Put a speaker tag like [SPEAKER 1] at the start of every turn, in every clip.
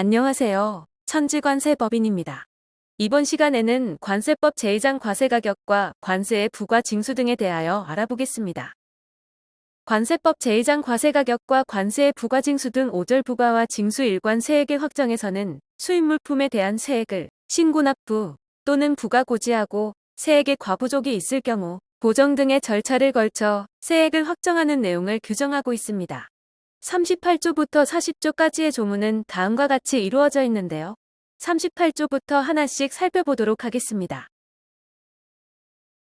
[SPEAKER 1] 안녕하세요. 천지관세 법인입니다. 이번 시간에는 관세법 제2장 과세가격과 관세의 부과 징수 등에 대하여 알아보겠습니다. 관세법 제2장 과세가격과 관세의 부과 징수 등 5절 부과와 징수 일관 세액의 확정에서는 수입물품에 대한 세액을 신고납부 또는 부가 고지하고 세액의 과부족이 있을 경우 보정 등의 절차를 걸쳐 세액을 확정하는 내용을 규정하고 있습니다. 38조부터 40조까지의 조문은 다음과 같이 이루어져 있는데요. 38조부터 하나씩 살펴보도록 하겠습니다.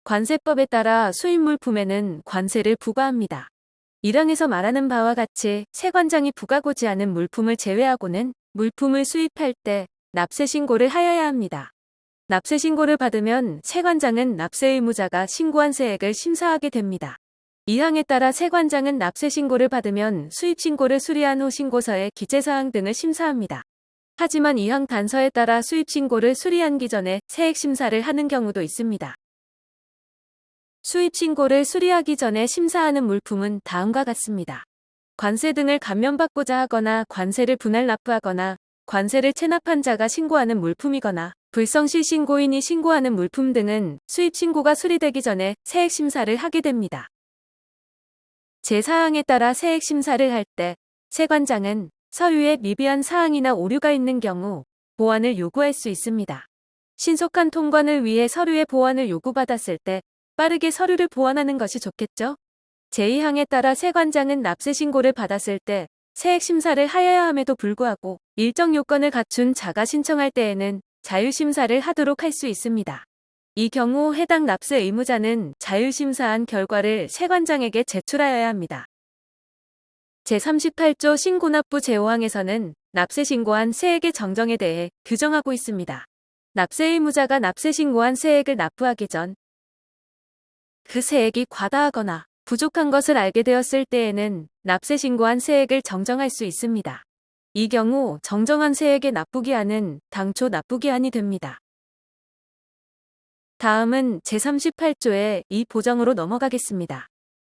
[SPEAKER 1] 관세법에 따라 수입물 품에는 관세를 부과합니다. 1항에서 말하는 바와 같이 세관장이 부과고지 않은 물품을 제외하고는 물품을 수입할 때 납세 신고를 하여야 합니다. 납세 신고를 받으면 세관장은 납세 의무자가 신고한 세액을 심사하게 됩니다. 이 항에 따라 세관장은 납세 신고를 받으면 수입 신고를 수리한 후 신고서의 기재 사항 등을 심사합니다. 하지만 이항 단서에 따라 수입 신고를 수리하기 전에 세액 심사를 하는 경우도 있습니다. 수입 신고를 수리하기 전에 심사하는 물품은 다음과 같습니다. 관세 등을 감면받고자 하거나 관세를 분할 납부하거나 관세를 체납한 자가 신고하는 물품이거나 불성실 신고인이 신고하는 물품 등은 수입 신고가 수리되기 전에 세액 심사를 하게 됩니다. 제4항에 따라 세액 심사를 할 때 세관장은 서류에 미비한 사항이나 오류가 있는 경우 보완을 요구할 수 있습니다. 신속한 통관을 위해 서류의 보완을 요구받았을 때 빠르게 서류를 보완하는 것이 좋겠죠? 제2항에 따라 세관장은 납세 신고를 받았을 때 세액 심사를 하여야 함에도 불구하고 일정 요건을 갖춘 자가 신청할 때에는 자유 심사를 하도록 할 수 있습니다. 이 경우 해당 납세 의무자는 자유심사한 결과를 세관장에게 제출하여야 합니다. 제38조 신고납부 제5항에서는 납세 신고한 세액의 정정에 대해 규정하고 있습니다. 납세 의무자가 납세 신고한 세액을 납부하기 전 그 세액이 과다하거나 부족한 것을 알게 되었을 때에는 납세 신고한 세액을 정정할 수 있습니다. 이 경우 정정한 세액의 납부기한은 당초 납부기한이 됩니다. 다음은 제38조의 이 보정으로 넘어가겠습니다.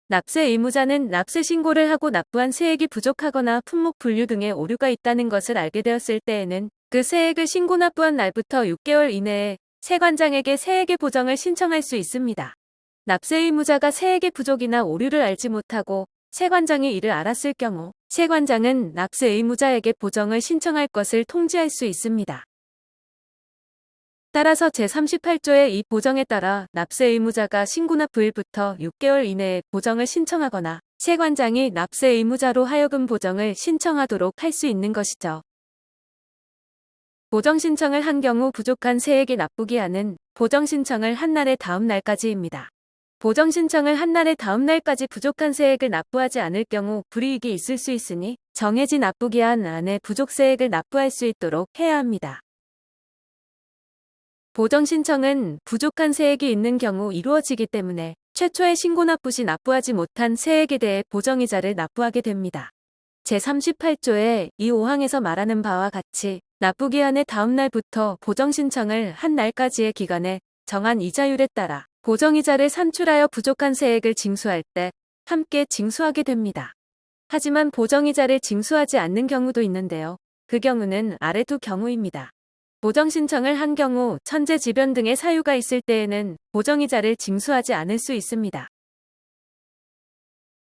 [SPEAKER 1] 납세 의무자는 납세 신고를 하고 납부한 세액이 부족하거나 품목 분류 등의 오류가 있다는 것을 알게 되었을 때에는 그 세액을 신고 납부한 날부터 6개월 이내에 세관장에게 세액의 보정을 신청할 수 있습니다. 납세 의무자가 세액의 부족이나 오류를 알지 못하고 세관장이 이를 알았을 경우 세관장은 납세 의무자에게 보정을 신청할 것을 통지할 수 있습니다. 따라서 제38조의 이 보정에 따라 납세 의무자가 신고납 부일부터 6개월 이내에 보정을 신청하거나 세관장이 납세 의무자로 하여금 보정을 신청하도록 할 수 있는 것이죠. 보정 신청을 한 경우 부족한 세액의 납부기한은 보정 신청을 한 날의 다음 날까지입니다. 보정 신청을 한 날의 다음 날까지 부족한 세액을 납부하지 않을 경우 불이익이 있을 수 있으니 정해진 납부기한 안에 부족 세액을 납부할 수 있도록 해야 합니다. 보정 신청은 부족한 세액이 있는 경우 이루어지기 때문에 최초의 신고 납부 시 납부하지 못한 세액에 대해 보정이자를 납부하게 됩니다. 제38조의 이 5항에서 말하는 바와 같이 납부기한의 다음 날부터 보정 신청을 한 날까지의 기간에 정한 이자율에 따라 보정이자를 산출하여 부족한 세액을 징수할 때 함께 징수하게 됩니다. 하지만 보정이자를 징수하지 않는 경우도 있는데요. 그 경우는 아래 두 경우입니다. 보정 신청을 한 경우 천재지변 등의 사유가 있을 때에는 보정이자를 징수하지 않을 수 있습니다.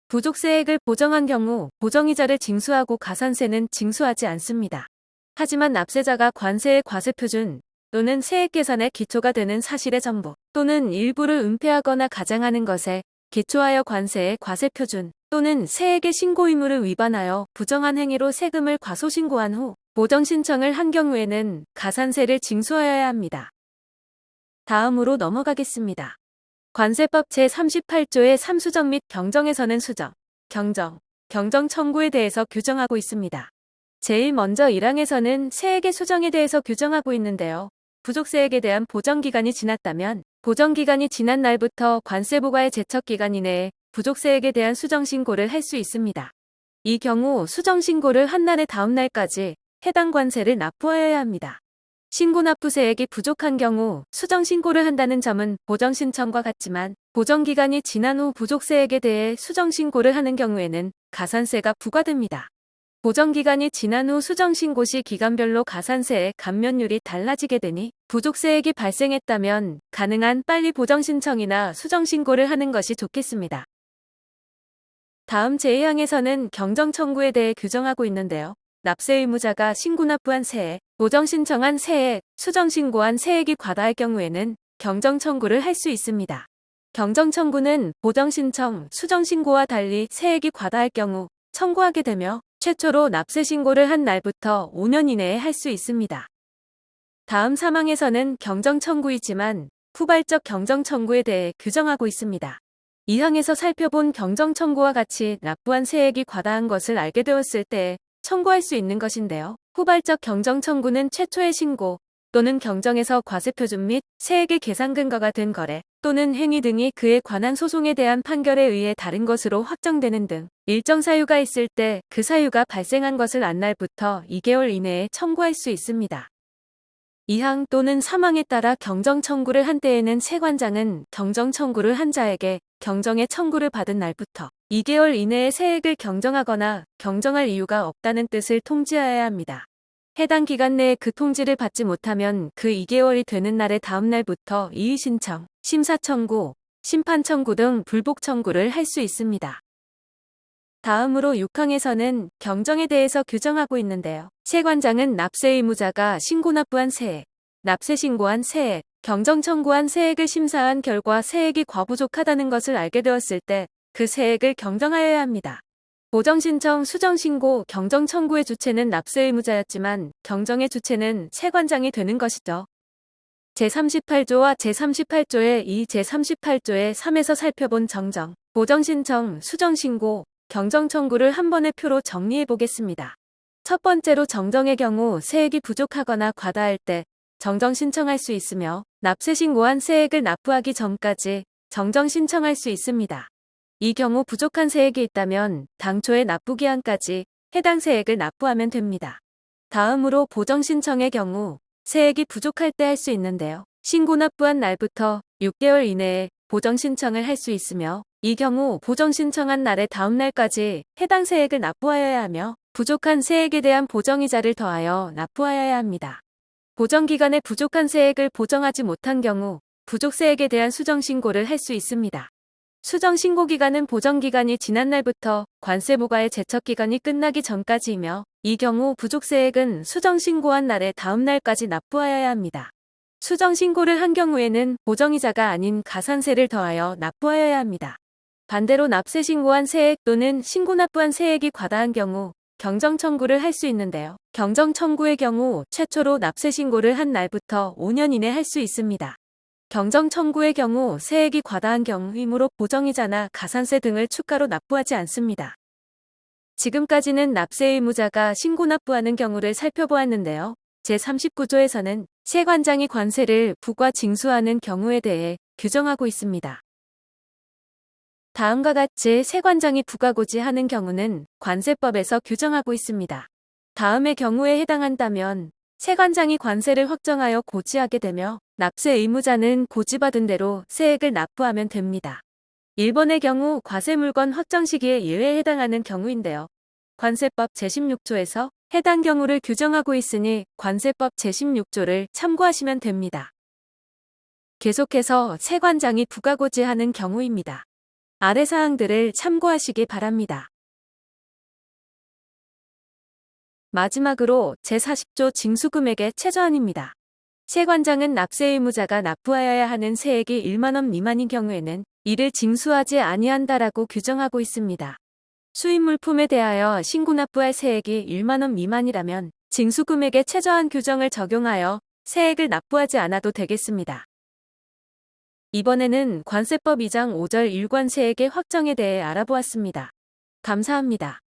[SPEAKER 1] 부족세액을 보정한 경우 보정이자를 징수하고 가산세는 징수하지 않습니다. 하지만 납세자가 관세의 과세표준 또는 세액 계산의 기초가 되는 사실의 전부 또는 일부를 은폐하거나 가장하는 것에 기초하여 관세의 과세표준 또는 세액의 신고 의무를 위반하여 부정한 행위로 세금을 과소신고한 후 보정 신청을 한 경우에는 가산세를 징수하여야 합니다. 다음으로 넘어가겠습니다. 관세법 제38조의 삼수정 및 경정에서는 수정, 경정, 경정 청구에 대해서 규정하고 있습니다. 제일 먼저 1항에서는 세액의 수정에 대해서 규정하고 있는데요. 부족세액에 대한 보정기간이 지났다면 보정기간이 지난 날부터 관세부과의 제척기간 이내에 부족세액에 대한 수정신고를 할 수 있습니다. 이 경우 수정신고를 한 날의 다음 날까지 해당 관세를 납부하여야 합니다. 신고 납부세액이 부족한 경우 수정 신고를 한다는 점은 보정 신청과 같지만 보정 기간이 지난 후 부족세액에 대해 수정 신고를 하는 경우에는 가산세가 부과됩니다. 보정 기간이 지난 후 수정 신고 시 기간별로 가산세의 감면율이 달라지게 되니 부족세액이 발생했다면 가능한 빨리 보정 신청이나 수정 신고를 하는 것이 좋겠습니다. 다음 제2항에서는 경정 청구에 대해 규정하고 있는데요. 납세 의무자가 신고 납부한 세액, 보정 신청한 세액, 수정 신고한 세액이 과다할 경우에는 경정 청구를 할 수 있습니다. 경정 청구는 보정 신청, 수정 신고와 달리 세액이 과다할 경우 청구하게 되며 최초로 납세 신고를 한 날부터 5년 이내에 할 수 있습니다. 다음 사망에서는 경정 청구이지만 후발적 경정 청구에 대해 규정하고 있습니다. 이 항에서 살펴본 경정 청구와 같이 납부한 세액이 과다한 것을 알게 되었을 때 청구할 수 있는 것인데요. 후발적 경정 청구는 최초의 신고 또는 경정에서 과세표준 및 세액의 계산 근거가 된 거래 또는 행위 등이 그에 관한 소송에 대한 판결에 의해 다른 것으로 확정되는 등 일정 사유가 있을 때 그 사유가 발생한 것을 안 날부터 2개월 이내에 청구할 수 있습니다. 2항 또는 사망에 따라 경정 청구를 한 때에는 세관장은 경정 청구를 한 자에게 경정의 청구를 받은 날부터 2개월 이내에 세액을 경정하거나 경정할 이유가 없다는 뜻을 통지하여야 합니다. 해당 기간 내에 그 통지를 받지 못하면 그 2개월이 되는 날의 다음 날부터 이의 신청, 심사 청구, 심판 청구 등 불복 청구를 할 수 있습니다. 다음으로 6항에서는 경정에 대해서 규정하고 있는데요. 세관장은 납세 의무자가 신고 납부한 세액, 납세 신고한 세액, 경정 청구한 세액을 심사한 결과 세액이 과부족하다는 것을 알게 되었을 때 그 세액을 경정하여야 합니다. 보정 신청, 수정 신고, 경정 청구의 주체는 납세 의무자였지만 경정의 주체는 세관장이 되는 것이죠. 제38조와 제38조의 2, 제38조의 3에서 살펴본 정정, 보정 신청, 수정 신고, 경정 청구를 한 번의 표로 정리해 보겠습니다. 첫 번째로 정정의 경우 세액이 부족하거나 과다할 때 정정 신청할 수 있으며 납세 신고한 세액을 납부하기 전까지 정정 신청할 수 있습니다. 이 경우 부족한 세액이 있다면 당초의 납부 기한까지 해당 세액을 납부하면 됩니다. 다음으로 보정 신청의 경우 세액이 부족할 때 할 수 있는데요. 신고 납부한 날부터 6개월 이내에 보정 신청을 할 수 있으며 이 경우 보정 신청한 날의 다음 날까지 해당 세액을 납부하여야 하며 부족한 세액에 대한 보정이자를 더하여 납부하여야 합니다. 보정 기간에 부족한 세액을 보정하지 못한 경우 부족 세액에 대한 수정 신고를 할 수 있습니다. 수정 신고 기간은 보정 기간이 지난 날부터 관세 부과의 제척 기간이 끝나기 전까지이며 이 경우 부족 세액은 수정 신고한 날의 다음 날까지 납부하여야 합니다. 수정 신고를 한 경우에는 보정이자가 아닌 가산세를 더하여 납부하여야 합니다. 반대로 납세 신고한 세액 또는 신고 납부한 세액이 과다한 경우 경정 청구를 할 수 있는데요. 경정 청구의 경우 최초로 납세 신고를 한 날부터 5년 이내 할 수 있습니다. 경정 청구의 경우 세액이 과다한 경우이므로 보정이자나 가산세 등을 추가로 납부하지 않습니다. 지금까지는 납세 의무자가 신고 납부하는 경우를 살펴보았는데요. 제39조에서는 세관장이 관세를 부과 징수하는 경우에 대해 규정하고 있습니다. 다음과 같이 세관장이 부과고지하는 경우는 관세법에서 규정하고 있습니다. 다음의 경우에 해당한다면 세관장이 관세를 확정하여 고지하게 되며 납세 의무자는 고지받은 대로 세액을 납부하면 됩니다. 1번의 경우 과세물건 확정 시기에 예외에 해당하는 경우인데요. 관세법 제16조에서 해당 경우를 규정하고 있으니 관세법 제16조를 참고하시면 됩니다. 계속해서 세관장이 부가고지하는 경우입니다. 아래 사항들을 참고하시기 바랍니다. 마지막으로 제40조 징수금액의 최저한입니다. 세관장은 납세 의무자가 납부하여야 하는 세액이 1만원 미만인 경우에는 이를 징수하지 아니한다라고 규정하고 있습니다. 수입 물품에 대하여 신고 납부할 세액이 1만원 미만이라면 징수금액의 최저한 규정을 적용하여 세액을 납부하지 않아도 되겠습니다. 이번에는 관세법 2장 5절 일관세액의 확정에 대해 알아보았습니다. 감사합니다.